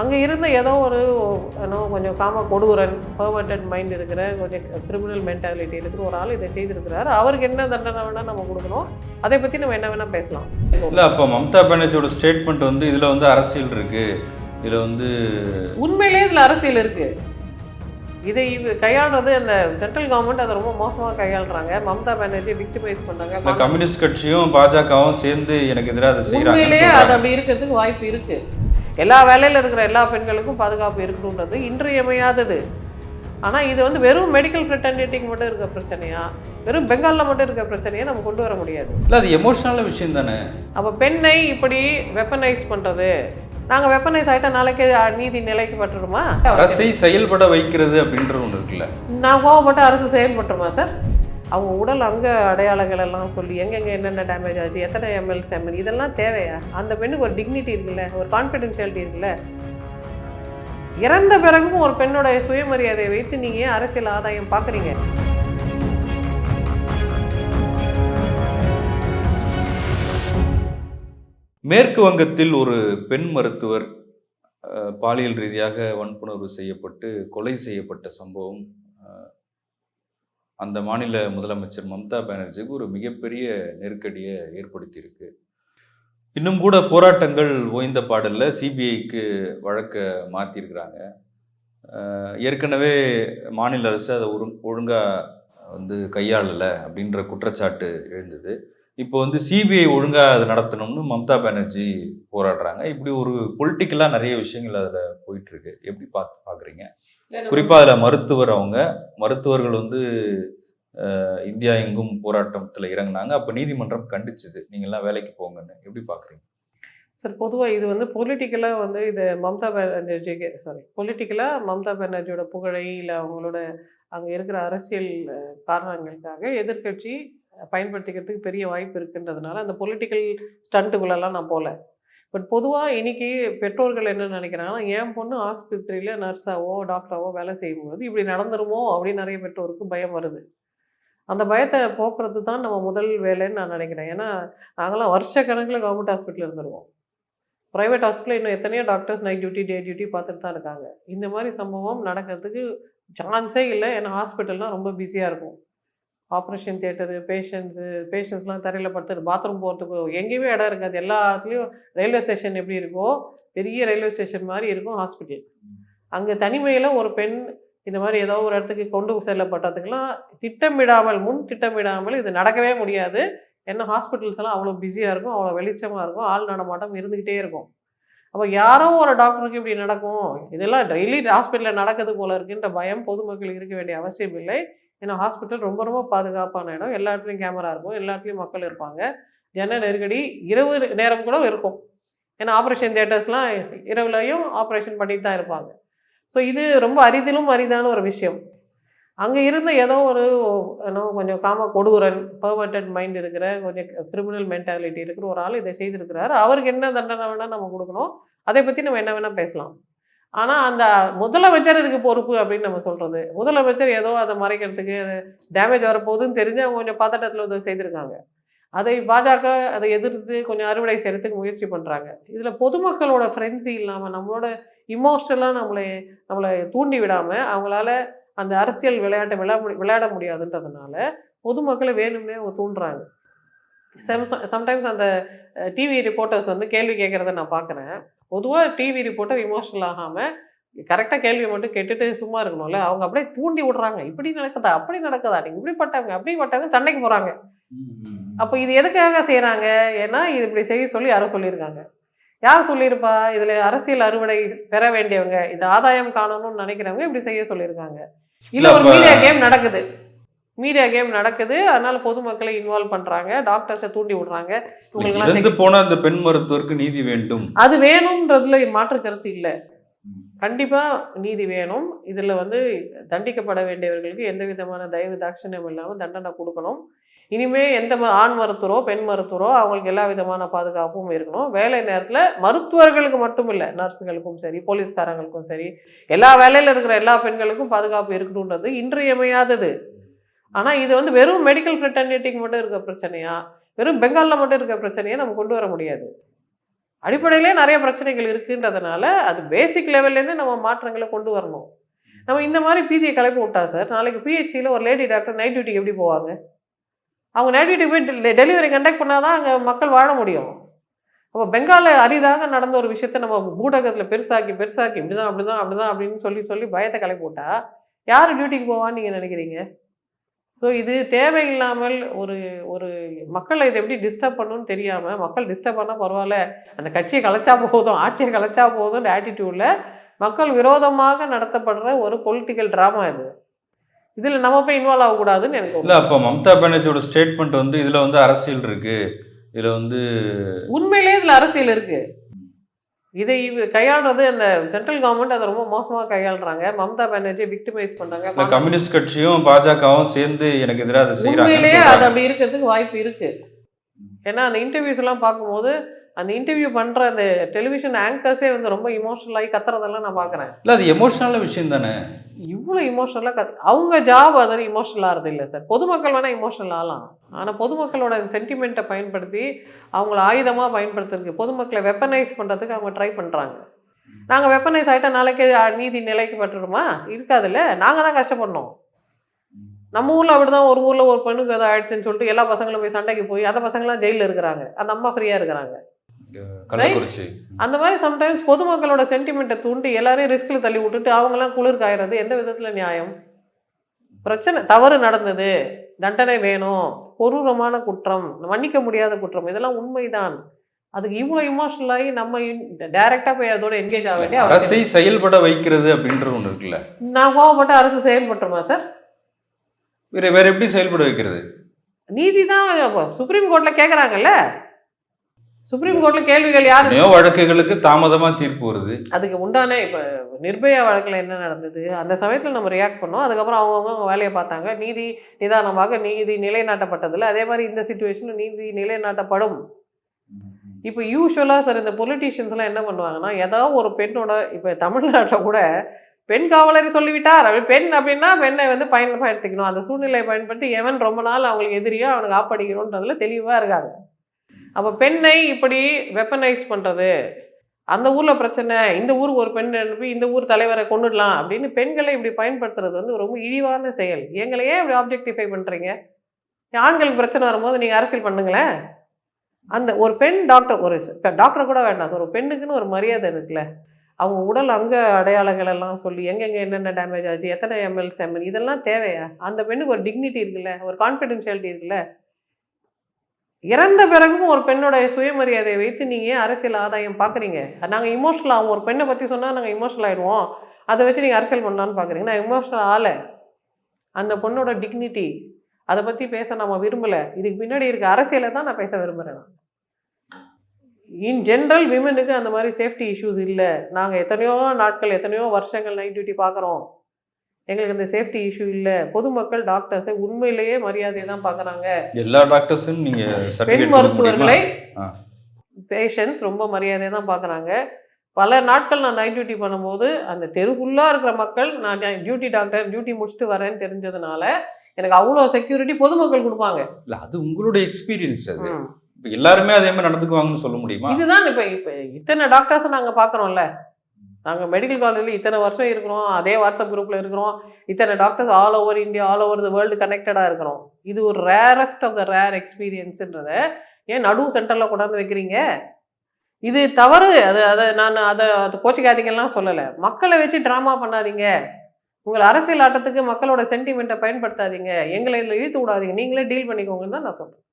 அங்கே இருந்த ஏதோ ஒரு ஏன்னோ கொஞ்சம் காம கொடூரன் பர்வர்டட் மைண்ட் இருக்கிற கொஞ்சம் கிரிமினல் மென்டாலிட்டி இருக்கிற ஒரு ஆள் இதை செய்திருக்கிறாரு. அவருக்கு என்ன தண்டனை வேணால் நம்ம கொடுக்கணும். அதை பற்றி நம்ம என்ன வேணால் பேசலாம். இல்லை அப்போ மம்தா பானர்ஜியோட ஸ்டேட்மெண்ட் வந்து இதில் வந்து அரசியல் இருக்கு. இதில் வந்து உண்மையிலேயே இதில் அரசியல் இருக்கு. இதை கையாளுறது அந்த சென்ட்ரல் கவர்மெண்ட் அதை ரொம்ப மோசமாக கையாளுறாங்க. மம்தா பானர்ஜி விக்டிமைஸ் பண்ணுறாங்க கம்யூனிஸ்ட் கட்சியும் பாஜகவும் சேர்ந்து எனக்கு எதிராக அதை உண்மையிலேயே அது அப்படி இருக்கிறதுக்கு வாய்ப்பு இருக்கு. எல்லா வேலையில் இருக்கிற எல்லா பெண்களுக்கும் பாதுகாப்பு இருக்கணுன்றது இன்றியமையாதது. ஆனால் இது வந்து வெறும் மெடிக்கல் ஃப்ரெட்டர்னிட்டிக்கு மட்டும் இருக்க பிரச்சனையா? வெறும் பெங்காலில் மட்டும் இருக்க பிரச்சனையை நம்ம கொண்டு வர முடியாது. இல்லை அது எமோஷனலான விஷயம் தானே? அப்போ பெண்ணை இப்படி வெப்பனைஸ் பண்ணுறது நாங்கள் வெப்பனைஸ் ஆகிட்டா நாளைக்கு நீதி நிலைக்கு பட்டுருமா? அரசை செயல்பட வைக்கிறது அப்படின்றது ஒன்று இருக்குல்ல. நான் கோவப்பட்டு அரசு செயல்பட்டுருமா சார்? அவங்க உடல் அங்க அடையாளங்கள் எல்லாம் சொல்லி எங்கெங்கே என்னென்ன டேமேஜ் ஆச்சு எத்தனை எம்எல் செம்மன் இதெல்லாம் தேவையா? அந்த பெண்ணுக்கு ஒரு டிக்னிட்டி இருக்குல்ல ஒரு கான்ஃபிடென்ஷியாலிட்டி இருக்குல்ல. இறந்த பிறகும் ஒரு பெண்ணோட சுயமரியாதையை வைத்து நீங்கள் ஏன் அரசியல் ஆதாயம் பார்க்குறீங்க? மேற்கு வங்கத்தில் ஒரு பெண் மருத்துவர் பாலியல் ரீதியாக வன்புணர்வு செய்யப்பட்டு கொலை செய்யப்பட்ட சம்பவம் அந்த மாநில முதலமைச்சர் மம்தா பானர்ஜிக்கு ஒரு மிகப்பெரிய நெருக்கடியை ஏற்படுத்தியிருக்கு. இன்னும் கூட போராட்டங்கள் ஓய்ந்த பாடல்ல சிபிஐக்கு வழக்க மாற்றிருக்கிறாங்க ஏற்கனவே மாநில அரசு அதை ஒரு ஒழுங்காக வந்து கையாளலை அப்படின்ற குற்றச்சாட்டு எழுந்தது. இப்போ வந்து சிபிஐ ஒழுங்காக அதை நடத்தணும்னு மம்தா பானர்ஜி போராடுறாங்க. இப்படி ஒரு பொலிட்டிக்கலாக நிறைய விஷயங்கள் அதில் போயிட்டுருக்கு எப்படி பார்த்து பார்க்குறீங்க குறிப்பாக அதில் மருத்துவர் அவங்க மருத்துவர்கள் வந்து இந்தியா எங்கும் போராட்டத்தில் இறங்குனாங்க. அப்போ நீதிமன்றம் கண்டிச்சுது. நீங்கள்லாம் வேலைக்கு போங்கன்னு. எப்படி பார்க்குறீங்க சார் பொதுவாக இது வந்து பொலிட்டிக்கலாக வந்து இது மம்தா பானர்ஜிக்கு சாரி பொலிட்டிக்கலாக மம்தா பானர்ஜியோட புகழை இல்லை அவங்களோட அங்கே இருக்கிற அரசியல் காரணங்களுக்காக எதிர்க்கட்சி பயன்படுத்திக்கிறதுக்கு பெரிய வாய்ப்பு இருக்குன்றதுனால அந்த பொலிட்டிக்கல் ஸ்டண்ட்டுக்குள்ளெல்லாம் நான் போகல பட் பொதுவாக இன்றைக்கி பெற்றோர்கள் என்ன நினைக்கிறாங்கன்னா என் பொண்ணு ஆஸ்பத்திரியில் நர்ஸாவோ டாக்டராவோ வேலை செய்யும்போது இப்படி நடந்துருமோ அப்படின்னு நிறைய பெற்றோருக்கு பயம் வருது. அந்த பயத்தை போக்குறது தான் நம்ம முதல் வேலைன்னு நான் நினைக்கிறேன். ஏன்னா நாங்களாம் வருஷ கணக்கில் கவர்மெண்ட் ஹாஸ்பிட்டல் இருந்துருவோம் ப்ரைவேட் ஹாஸ்பிட்டலில் இன்னும் எத்தனையோ doctors night duty day duty பார்த்துட்டு தான் இருக்காங்க. இந்த மாதிரி சம்பவம் நடக்கிறதுக்கு சான்ஸே இல்லை. ஏன்னா ஹாஸ்பிட்டல்லாம் ரொம்ப பிஸியாக இருக்கும். ஆப்ரேஷன் தியேட்டரு பேஷண்ட்ஸு பேஷண்ட்ஸ்லாம் தரையில் படுத்து பாத்ரூம் போகிறதுக்கு எங்கேயுமே இடம் இருக்காது. எல்லா இடத்துலையும் ரயில்வே ஸ்டேஷன் எப்படி இருக்கோ பெரிய ரயில்வே ஸ்டேஷன் மாதிரி இருக்கும் ஹாஸ்பிட்டல். அங்கே தனிமையில் ஒரு பெண் இந்த மாதிரி ஏதோ ஒரு இடத்துக்கு கொண்டு செல்லப்பட்டதுக்கெல்லாம் திட்டமிடாமல் முன் திட்டமிடாமல் இது நடக்கவே முடியாது. ஏன்னா ஹாஸ்பிட்டல்ஸ் எல்லாம் அவ்வளோ பிஸியாக இருக்கும் அவ்வளோ வெளிச்சமாக இருக்கும் ஆள் நடமாட்டம் இருந்துக்கிட்டே இருக்கும். அப்போ யாரோ ஒரு டாக்டருக்கு இப்படி நடக்கும். இதெல்லாம் டெய்லி ஹாஸ்பிட்டலில் நடக்குது போல இருக்குன்ற பயம் பொதுமக்களுக்கு இருக்க வேண்டிய அவசியம் இல்லை. ஏன்னா ஹாஸ்பிட்டல் ரொம்ப ரொம்ப பாதுகாப்பான இடம். எல்லா இடத்துலையும் கேமரா இருக்கும். எல்லா இடத்துலையும் மக்கள் இருப்பாங்க. ஜன நெருக்கடி இரவு நேரம் கூட இருக்கும். ஏன்னா ஆப்ரேஷன் தியேட்டர்ஸ்லாம் இரவுலையும் ஆப்ரேஷன் பண்ணிட்டு தான் இருப்பாங்க. ஸோ இது ரொம்ப அரிதிலும் அரிதான ஒரு விஷயம். அங்கே இருந்த ஏதோ ஒரு என்ன கொஞ்சம் காம கொடூரன் பர்வர்டட் மைண்ட் இருக்கிற கொஞ்சம் கிரிமினல் மென்டாலிட்டி இருக்கிற ஒரு ஆள் இதை செய்திருக்கிறாரு. அவருக்கு என்ன தண்டனை வேணால் நம்ம கொடுக்கணும். அதை பற்றி நம்ம என்ன வேணால் பேசலாம். ஆனால் அந்த முதலமைச்சர் இதுக்கு பொறுப்பு அப்படின்னு நம்ம சொல்கிறது முதலமைச்சர் ஏதோ அதை மறைக்கிறதுக்கு டேமேஜ் வரப்போகுதுன்னு தெரிஞ்சு அவங்க கொஞ்சம் பதட்டத்தில் இதை செய்திருக்காங்க. அதை பாஜக அதை எதிர்த்து கொஞ்சம் அறுவடை செய்கிறதுக்கு முயற்சி பண்ணுறாங்க இதில் பொதுமக்களோட ஃப்ரெண்ட்ஸி இல்லாமல் நம்மளோட இமோஷனலாக நம்மளை நம்மளை தூண்டி விடாமல் அவங்களால அந்த அரசியல் விளையாட்டை விளையா விளையாட முடியாதுன்றதுனால பொதுமக்களை வேணும்னே அவங்க தூண்டுறாங்க. சம் சம்டைம்ஸ் அந்த டிவி ரிப்போர்ட்டர்ஸ் வந்து கேள்வி கேட்குறத நான் பார்க்குறேன் பொதுவாக டிவி ரிப்போர்ட்டர் இமோஷனல் ஆகாமல் கரெக்டாக கேள்வி மட்டும் கேட்டுட்டு சும்மா இருக்கணும்ல அவங்க அப்படியே தூண்டி விடுறாங்க. இப்படி நடக்குதா? அப்படி நடக்குதா? நீங்கள் இப்படிப்பட்டவங்க அப்படிப்பட்டவங்க சண்டைக்கு போகிறாங்க அப்போ இது எதுக்காக செய்கிறாங்க ஏன்னா இது இப்படி செய்ய சொல்லி யாரோ சொல்லியிருக்காங்க. யார் சொல்லியிருப்பா? இதில் அரசியல் அறுவடை பெற வேண்டியவங்க இது ஆதாயம் காணணும்னு நினைக்கிறவங்க இப்படி செய்ய சொல்லியிருக்காங்க. இல்லை ஒரு மீடியா கேம் நடக்குது. மீடியா கேம் நடக்குது. அதனால பொதுமக்களை இன்வால்வ் பண்ணுறாங்க டாக்டர்ஸை தூண்டி விடுறாங்க. இவங்களுக்கெல்லாம் போன அந்த பெண் மருத்துவருக்கு நீதி வேண்டும். அது வேணும்ன்றதுல மாற்று கருத்து இல்லை. கண்டிப்பாக நீதி வேணும். இதில் வந்து தண்டிக்கப்பட வேண்டியவர்களுக்கு எந்த விதமான தயவு தாட்சணியம் இல்லாமல் தண்டனை கொடுக்கணும். இனிமே எந்த ஆண் மருத்துவரோ பெண் மருத்துவரோ அவங்களுக்கு எல்லா விதமான பாதுகாப்பும் இருக்கணும். வேலை நேரத்தில் மருத்துவர்களுக்கு மட்டும் இல்லை நர்ஸுகளுக்கும் சரி போலீஸ்காரங்களுக்கும் சரி எல்லா வேலையில் இருக்கிற எல்லா பெண்களுக்கும் பாதுகாப்பு இருக்கணுன்றது இன்றியமையாதது. ஆனால் இது வந்து வெறும் மெடிக்கல் ஃப்ரெட்டர்னிட்டிக்கு மட்டும் இருக்க பிரச்சனையா? வெறும் பெங்காலில் மட்டும் இருக்க பிரச்சனையை நம்ம கொண்டு வர முடியாது. அடிப்படையிலே நிறைய பிரச்சனைகள் இருக்குன்றதுனால அது பேசிக் லெவல்லேருந்து நம்ம மாற்றங்களை கொண்டு வரணும். நம்ம இந்த மாதிரி பீதியை கிளப்பி விட்டா சார் நாளைக்கு பிஹெச்சியில் ஒரு லேடி டாக்டர் நைட் டியூட்டிக்கு எப்படி போவாங்க? அவங்க நைட் டியூட்டிக்கு போய் டெலிவரி கண்டக்ட் பண்ணாதான் அங்கே மக்கள் வாழ முடியும். அப்போ பெங்காலில் அரிதாக நடந்த ஒரு விஷயத்த நம்ம ஊடகத்தில் பெருசாக்கி பெருசாக்கி இப்படிதான் அப்படிதான் அப்படிதான் அப்படின்னு சொல்லி சொல்லி பயத்தை கிளப்பி விட்டா யார் டியூட்டிக்கு போவான்னு நீங்கள் நினைக்கிறீங்க? ஸோ இது தேவையில்லாமல் ஒரு ஒரு மக்களை இதை எப்படி டிஸ்டர்ப் பண்ணணும்னு தெரியாமல் மக்கள் டிஸ்டர்ப் பண்ணால் பரவாயில்ல. அந்த கட்சியை கலைச்சா போதும் ஆட்சியை கலைச்சா போதும்னு ஆட்டிடியூடில் மக்கள் விரோதமாக நடத்தப்படுற ஒரு பொலிட்டிக்கல் ட்ராமா இது. இதில் நம்ம போய் இன்வால்வ் ஆகக்கூடாதுன்னு எனக்கு இல்ல அப்ப மம்தா பானர்ஜியோட ஸ்டேட்மெண்ட் வந்து இதுல வந்து அரசியல் இருக்கு. இதுல வந்து உண்மையிலே இதில் அரசியல் இருக்கு. இதை கையாளுறது அந்த சென்ட்ரல் கவர்மெண்ட் அதை ரொம்ப மோசமாக கையாளுறாங்க. மம்தா பானர்ஜி விக்டிமைஸ் பண்ணுறாங்க கம்யூனிஸ்ட் கட்சியும் பாஜகவும் சேர்ந்து எனக்கு எதிராக அதை உண்மையிலேயே அது அப்படி இருக்கிறதுக்கு வாய்ப்பு இருக்கு. ஏன்னா அந்த இன்டர்வியூஸ் எல்லாம் பார்க்கும்போது அந்த இன்டர்வியூ பண்ற அந்த டெலிவிஷன் ஆங்கர்ஸே வந்து ரொம்ப இமோஷனல் ஆகி கத்துறதெல்லாம் நான் பார்க்குறேன் இல்ல அது எமோஷனலான விஷயம் தானே? இவ்வளோ இமோஷனலாக கத் அவங்க ஜாப் அது இமோஷனல் ஆகிறது இல்லை சார் பொதுமக்கள் வேணால் இமோஷனல் ஆகலாம். ஆனால் பொதுமக்களோட சென்டிமெண்ட்டை பயன்படுத்தி அவங்கள ஆயுதமாக பயன்படுத்துறதுக்கு பொதுமக்களை வெப்பனைஸ் பண்ணுறதுக்கு அவங்க ட்ரை பண்ணுறாங்க நாங்கள் வெப்பனைஸ் ஆகிட்டா நாளைக்கு நீதி நிலைக்கு பட்டுருமா இருக்காதுல்ல? நாங்கள் தான் கஷ்டப்படணும். நம்ம ஊரில் அப்படி தான் ஒரு ஊரில் ஒரு பெண்ணுக்கு ஏதோ ஆயிடுச்சுன்னு சொல்லிட்டு எல்லா பசங்களும் போய் சண்டைக்கு போய் அந்த பசங்களாம் ஜெயிலில் இருக்கிறாங்க. அந்த அம்மா ஃப்ரீயாக இருக்கிறாங்க. கள்ளக்குறிச்சி. அந்த மாதிரி சம்டைம்ஸ் பொதுமக்களோட சென்டிமெண்ட்டை தூண்டி எல்லாரையும் ரிஸ்கில் தள்ளி விட்டுட்டு அவங்களாம் குளிர் காயறது எந்த விதத்தில் நியாயம்? பிரச்சனை தவறு நடந்தது தண்டனை வேணும் கொடூரமான குற்றம் மன்னிக்க முடியாத குற்றம் இதெல்லாம் உண்மைதான். அதுக்கு இவ்வளோ இமோஷனல் ஆகி நம்ம டைரெக்டாக போய் அதோட என்கேஜ் ஆக வேண்டிய அரசை செயல்பட வைக்கிறது அப்படின்றது ஒண்ணு இருக்குல்ல. நான் கோவப்பட்ட அரசு செயல்பட்டுருமா சார் வேற வேற எப்படி செயல்பட வைக்கிறது? நீதி தான் சுப்ரீம் கோர்ட்டில் கேட்குறாங்கல்ல சுப்ரீம் கோர்ட்டில் கேள்விகள் யார் வழக்குகளுக்கு தாமதமா தீர்ப்பு வருது. அதுக்கு உண்டான இப்போ நிர்பயா வழக்கில் என்ன நடந்தது? அந்த சமயத்தில் நம்ம ரியாக்ட் பண்ணோம். அதுக்கப்புறம் அவங்கவுங்க அவங்க வேலையை பார்த்தாங்க. நீதி நிதானமாக நீதி நிலைநாட்டப்பட்டதில்ல அதே மாதிரி இந்த சுச்சுவேஷனில் நீதி நிலைநாட்டப்படும். இப்போ யூஸ்வலாக சார் இந்த பொலிட்டீஷியன்ஸ்லாம் என்ன பண்ணுவாங்கன்னா ஏதாவது ஒரு பெண்ணோட இப்போ தமிழ்நாட்டில் கூட பெண் காவலரை சொல்லிவிட்டார். அப்படி பெண் அப்படின்னா பெண்ணை வந்து பயன் பயன்படுத்திக்கணும். அந்த சூழ்நிலையை பயன்படுத்தி எவன் ரொம்ப நாள் அவங்களுக்கு எதிரியோ அவனுக்கு ஆப்படிக்கணுன்றதுல தெளிவாக இருக்காங்க. அப்போ பெண்ணை இப்படி வெப்பனைஸ் பண்ணுறது அந்த ஊரில் பிரச்சனை இந்த ஊருக்கு ஒரு பெண் அனுப்பி இந்த ஊர் தலைவரை கொண்டுடலாம் அப்படின்னு பெண்களை இப்படி பயன்படுத்துறது வந்து ரொம்ப இழிவான செயல். எங்களையே இப்படி ஆப்ஜெக்டிஃபை பண்ணுறீங்க ஆண்களுக்கு பிரச்சனை வரும்போது நீங்கள் அரசியல் பண்ணுங்களேன். அந்த ஒரு பெண் டாக்டர் ஒரு டாக்டர் கூட வேண்டாம். ஒரு பெண்ணுக்குன்னு ஒரு மரியாதை இருக்குல்ல. அவங்க உடல் அங்க அடையாளங்கள் எல்லாம் சொல்லி எங்கெங்கே என்னென்ன டேமேஜ் ஆச்சு எத்தனை எம்எல் செம்எல் இதெல்லாம் தேவையா? அந்த பெண்ணுக்கு ஒரு டிக்னிட்டி இருக்குல்ல ஒரு கான்ஃபிடென்ஷியாலிட்டி இருக்குல்ல. இறந்த பிறகும் ஒரு பெண்ணோடைய சுயமரியாதையை வைத்து நீங்கள் ஏன் அரசியல் ஆதாயம் பார்க்குறீங்க நாங்கள் இமோஷனல் ஆகும் ஒரு பெண்ணை பற்றி சொன்னால் நாங்கள் இமோஷனல் ஆகிடுவோம் அதை வச்சு நீங்கள் அரசியல் பண்ணலான்னு பார்க்குறீங்க நான் இமோஷனல் ஆளை. அந்த பொண்ணோட டிக்னிட்டி அதை பற்றி பேச நம்ம விரும்பலை. இதுக்கு பின்னாடி இருக்க அரசியலை தான் நான் பேச விரும்புகிறேன் இன் ஜென்ரல் விமனுக்கு அந்த மாதிரி சேஃப்டி இஷ்யூஸ் இல்லை. நாங்கள் எத்தனையோ நாட்கள் எத்தனையோ வருஷங்கள் நைட் டியூட்டி பார்க்குறோம் எங்களுக்கு இந்த சேஃப்டி இஷ்யூ இல்லை. பொதுமக்கள் டாக்டர்ஸை உண்மையிலேயே மரியாதையை தான் பார்க்குறாங்க. எல்லா டாக்டர்ஸும் நீங்க பெண் மருத்துவர்களை. பேஷண்ட்ஸ் ரொம்ப மரியாதையை தான் பார்க்குறாங்க. பல நாட்கள் நான் நைட் டியூட்டி பண்ணும்போது அந்த தெரு ஃபுல்லாக இருக்கிற மக்கள் நான் டியூட்டி டாக்டர் டியூட்டி முடிச்சுட்டு வரேன்னு தெரிஞ்சதுனால எனக்கு அவ்வளோ செக்யூரிட்டி பொதுமக்கள் கொடுப்பாங்க. இல்ல அது உங்களுடைய எக்ஸ்பீரியன்ஸ் அது. எல்லாருமே அதே மாதிரி நடந்துக்குவாங்கன்னு சொல்ல முடியுமா? இதுதான் இப்போ இப்போ இத்தனை டாக்டர்ஸை நாங்கள் பார்க்குறோம்ல. நாங்கள் மெடிக்கல் காலேஜில் இத்தனை வருஷம் இருக்கிறோம். அதே வாட்ஸ்அப் குரூப்பில் இருக்கிறோம். இத்தனை doctors all over India all over the world கனெக்டடாக இருக்கிறோம். இது ஒரு ரேரஸ்ட் ஆஃப் த ரேர் எக்ஸ்பீரியன்ஸுன்றத ஏன் நடு சென்டரில் கொண்டாந்து வைக்கிறீங்க? இது தவறு. அது அதை நான் அதை அது கோச்சிக்காதீங்கலாம் சொல்லலை. மக்களை வச்சு ட்ராமா பண்ணாதீங்க. உங்கள் அரசியல் ஆட்டத்துக்கு மக்களோட சென்டிமெண்ட்டை பயன்படுத்தாதீங்க. எங்களை இதில் இழுத்து விடாதீங்க. நீங்களே டீல் பண்ணிக்கோங்கன்னு தான் நான் சொல்கிறேன்